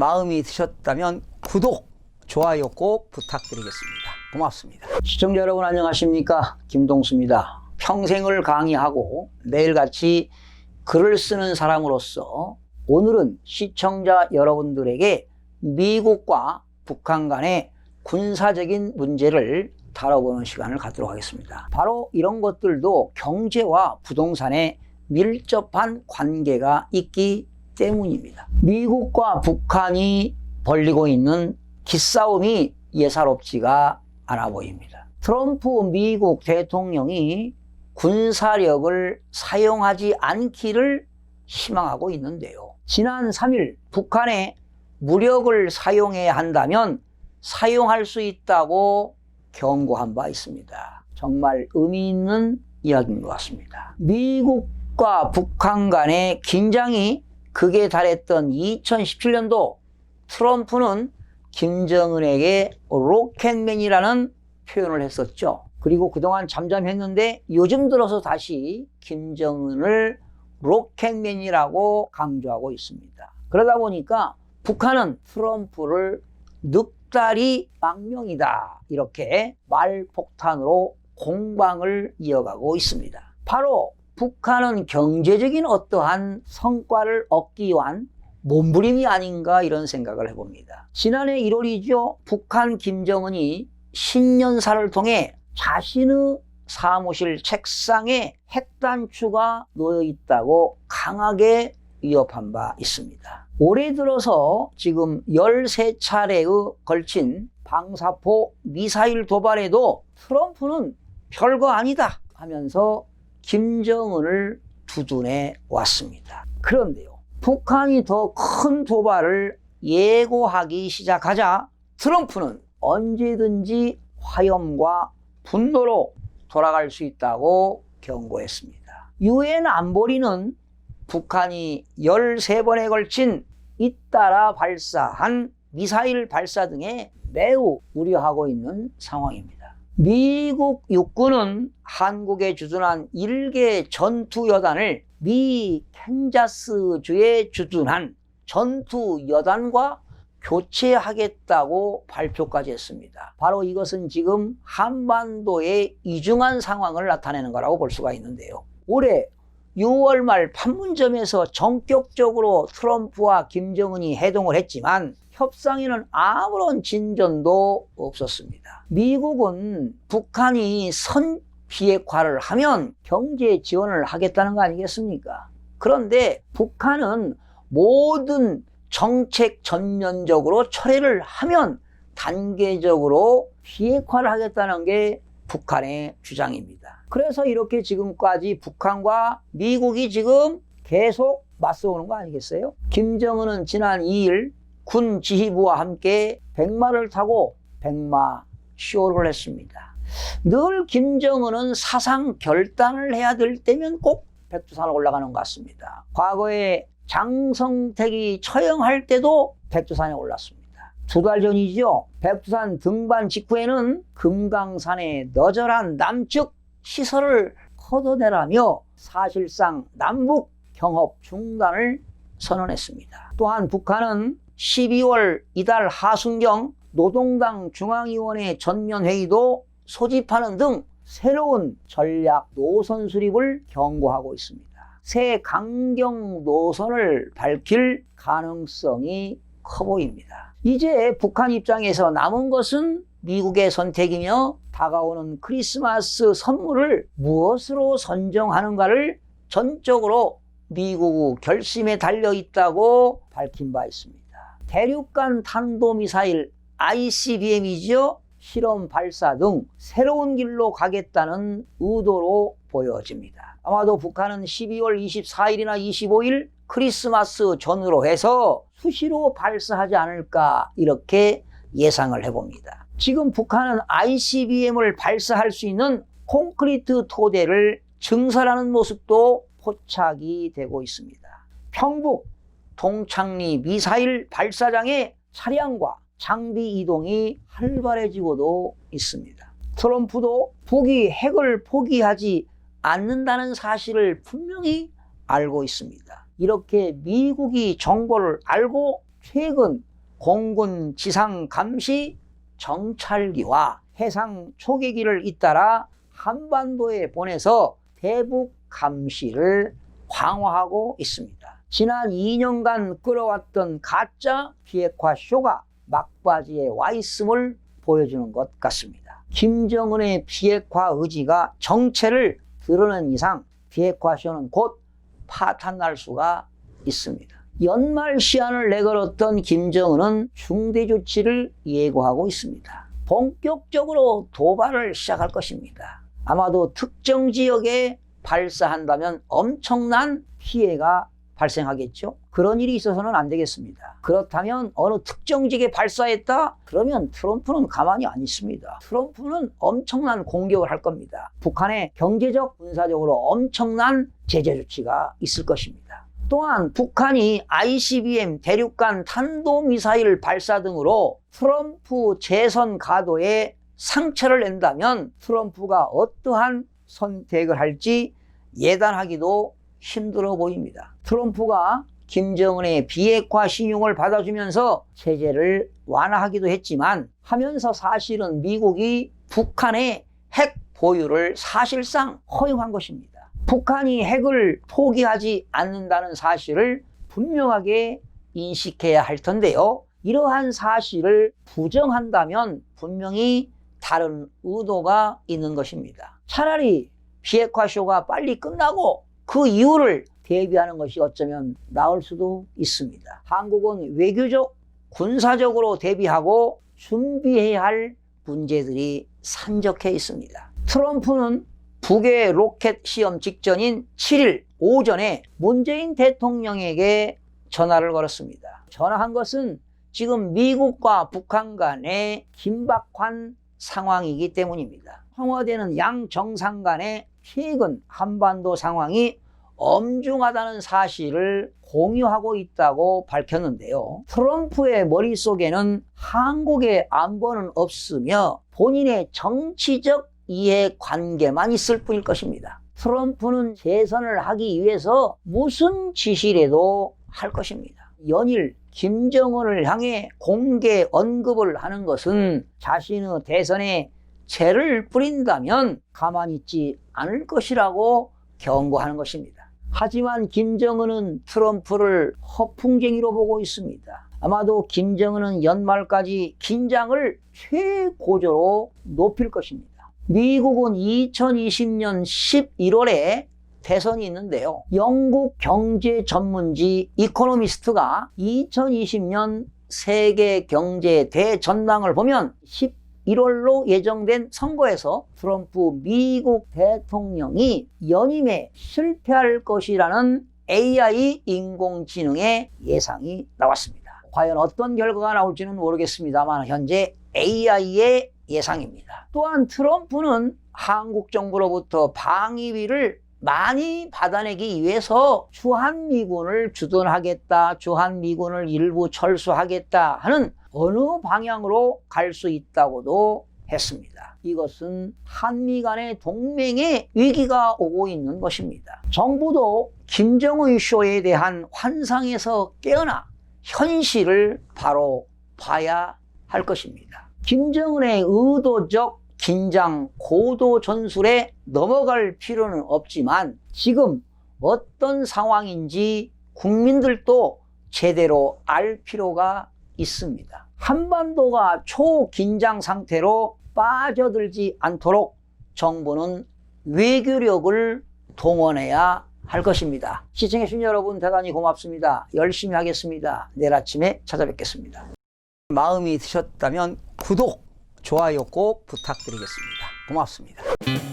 마음이 드셨다면 구독, 좋아요 꼭 부탁드리겠습니다. 고맙습니다. 시청자 여러분 안녕하십니까? 김동수입니다. 평생을 강의하고 매일같이 글을 쓰는 사람으로서 오늘은 시청자 여러분들에게 미국과 북한 간의 군사적인 문제를 다뤄보는 시간을 갖도록 하겠습니다. 바로 이런 것들도 경제와 부동산에 밀접한 관계가 있기 때문입니다. 미국과 북한이 벌리고 있는 기싸움이 예사롭지가 않아 보입니다. 트럼프 미국 대통령이 군사력을 사용하지 않기를 희망하고 있는데요. 지난 3일 북한에 무력을 사용해야 한다면 사용할 수 있다고 경고한 바 있습니다. 정말 의미 있는 이야기인 것 같습니다. 미국과 북한 간의 긴장이 극에 달했던 2017년도 트럼프는 김정은에게 로켓맨이라는 표현을 했었죠. 그리고 그동안 잠잠했는데 요즘 들어서 다시 김정은을 로켓맨이라고 강조하고 있습니다. 그러다 보니까 북한은 트럼프를 늑다리 망명이다. 이렇게 말폭탄으로 공방을 이어가고 있습니다. 바로 북한은 경제적인 어떠한 성과를 얻기 위한 몸부림이 아닌가 이런 생각을 해봅니다. 지난해 1월이죠. 북한 김정은이 신년사를 통해 자신의 사무실 책상에 핵단추가 놓여 있다고 강하게 위협한 바 있습니다. 올해 들어서 지금 13차례의 걸친 방사포 미사일 도발에도 트럼프는 별거 아니다 하면서 김정은을 두둔해 왔습니다. 그런데요, 북한이 더 큰 도발을 예고하기 시작하자 트럼프는 언제든지 화염과 분노로 돌아갈 수 있다고 경고했습니다. 유엔 안보리는 북한이 13번에 걸친 잇따라 발사한 미사일 발사 등에 매우 우려하고 있는 상황입니다. 미국 육군은 한국에 주둔한 일개 전투 여단을 미 캔자스주에 주둔한 전투 여단과 교체하겠다고 발표까지 했습니다. 바로 이것은 지금 한반도의 이중한 상황을 나타내는 거라고 볼 수가 있는데요. 올해 6월 말 판문점에서 전격적으로 트럼프와 김정은이 해동을 했지만 협상에는 아무런 진전도 없었습니다. 미국은 북한이 선 비핵화를 하면 경제 지원을 하겠다는 거 아니겠습니까? 그런데 북한은 모든 정책 전면적으로 철회를 하면 단계적으로 비핵화를 하겠다는 게 북한의 주장입니다. 그래서 이렇게 지금까지 북한과 미국이 지금 계속 맞서오는 거 아니겠어요? 김정은은 지난 2일 군 지휘부와 함께 백마를 타고 백마 쇼를 했습니다. 늘 김정은은 사상 결단을 해야 될 때면 꼭 백두산을 올라가는 것 같습니다. 과거에 장성택이 처형할 때도 백두산에 올랐습니다. 두 달 전이죠. 백두산 등반 직후에는 금강산의 너절한 남측 시설을 걷어내라며 사실상 남북 경협 중단을 선언했습니다. 또한 북한은 12월 이달 하순경 노동당 중앙위원회 전면회의도 소집하는 등 새로운 전략 노선 수립을 경고하고 있습니다. 새 강경 노선을 밝힐 가능성이 커 보입니다. 이제 북한 입장에서 남은 것은 미국의 선택이며 다가오는 크리스마스 선물을 무엇으로 선정하는가를 전적으로 미국 결심에 달려 있다고 밝힌 바 있습니다. 대륙간 탄도미사일 ICBM이죠. 실험 발사 등 새로운 길로 가겠다는 의도로 보여집니다. 아마도 북한은 12월 24일이나 25일 크리스마스 전후로 해서 수시로 발사하지 않을까 이렇게 예상을 해봅니다. 지금 북한은 ICBM을 발사할 수 있는 콘크리트 토대를 증설하는 모습도 포착이 되고 있습니다. 평북 동창리 미사일 발사장에 차량과 장비 이동이 활발해지고도 있습니다. 트럼프도 북이 핵을 포기하지 않는다는 사실을 분명히 알고 있습니다. 이렇게 미국이 정보를 알고 최근 공군 지상 감시 정찰기와 해상 초계기를 잇따라 한반도에 보내서 대북 감시를 강화하고 있습니다. 지난 2년간 끌어왔던 가짜 비핵화 쇼가 막바지에 와 있음을 보여주는 것 같습니다. 김정은의 비핵화 의지가 정체를 드러낸 이상 비핵화 쇼는 곧 파탄날 수가 있습니다. 연말 시한을 내걸었던 김정은은 중대 조치를 예고하고 있습니다. 본격적으로 도발을 시작할 것입니다. 아마도 특정 지역에 발사한다면 엄청난 피해가 발생하겠죠. 그런 일이 있어서는 안 되겠습니다. 그렇다면 어느 특정 지역에 발사했다? 그러면 트럼프는 가만히 안 있습니다. 트럼프는 엄청난 공격을 할 겁니다. 북한의 경제적, 군사적으로 엄청난 제재 조치가 있을 것입니다. 또한 북한이 ICBM 대륙간 탄도미사일 발사 등으로 트럼프 재선 가도에 상처를 낸다면 트럼프가 어떠한 선택을 할지 예단하기도 힘들어 보입니다. 트럼프가 김정은의 비핵화 신용을 받아주면서 체제를 완화하기도 했지만 하면서 사실은 미국이 북한의 핵 보유를 사실상 허용한 것입니다. 북한이 핵을 포기하지 않는다는 사실을 분명하게 인식해야 할 텐데요. 이러한 사실을 부정한다면 분명히 다른 의도가 있는 것입니다. 차라리 비핵화 쇼가 빨리 끝나고 그 이유를 대비하는 것이 어쩌면 나을 수도 있습니다. 한국은 외교적, 군사적으로 대비하고 준비해야 할 문제들이 산적해 있습니다. 트럼프는 북의 로켓 시험 직전인 7일 오전에 문재인 대통령에게 전화를 걸었습니다. 전화한 것은 지금 미국과 북한 간의 긴박한 상황이기 때문입니다. 청와대는 양 정상 간의 최근 한반도 상황이 엄중하다는 사실을 공유하고 있다고 밝혔는데요. 트럼프의 머릿속에는 한국의 안보는 없으며 본인의 정치적 이해 관계만 있을 뿐일 것입니다. 트럼프는 재선을 하기 위해서 무슨 지시라도 할 것입니다. 연일 김정은을 향해 공개 언급을 하는 것은 자신의 대선에 죄를 뿌린다면 가만히 있지 않을 것이라고 경고하는 것입니다. 하지만 김정은은 트럼프를 허풍쟁이로 보고 있습니다. 아마도 김정은은 연말까지 긴장을 최고조로 높일 것입니다. 미국은 2020년 11월에 대선이 있는데요. 영국 경제 전문지 이코노미스트가 2020년 세계 경제 대전망을 보면 11월로 예정된 선거에서 트럼프 미국 대통령이 연임에 실패할 것이라는 AI 인공지능의 예상이 나왔습니다. 과연 어떤 결과가 나올지는 모르겠습니다만 현재 AI의 예상입니다. 또한 트럼프는 한국 정부로부터 방위비를 많이 받아내기 위해서 주한미군을 주둔하겠다, 주한미군을 일부 철수하겠다 하는 어느 방향으로 갈 수 있다고도 했습니다. 이것은 한미 간의 동맹의 위기가 오고 있는 것입니다. 정부도 김정은 쇼에 대한 환상에서 깨어나 현실을 바로 봐야 할 것입니다. 김정은의 의도적 긴장, 고도 전술에 넘어갈 필요는 없지만 지금 어떤 상황인지 국민들도 제대로 알 필요가 있습니다. 한반도가 초긴장 상태로 빠져들지 않도록 정부는 외교력을 동원해야 할 것입니다. 시청해주신 여러분 대단히 고맙습니다. 열심히 하겠습니다. 내일 아침에 찾아뵙겠습니다. 마음이 드셨다면 구독, 좋아요 꼭 부탁드리겠습니다. 고맙습니다.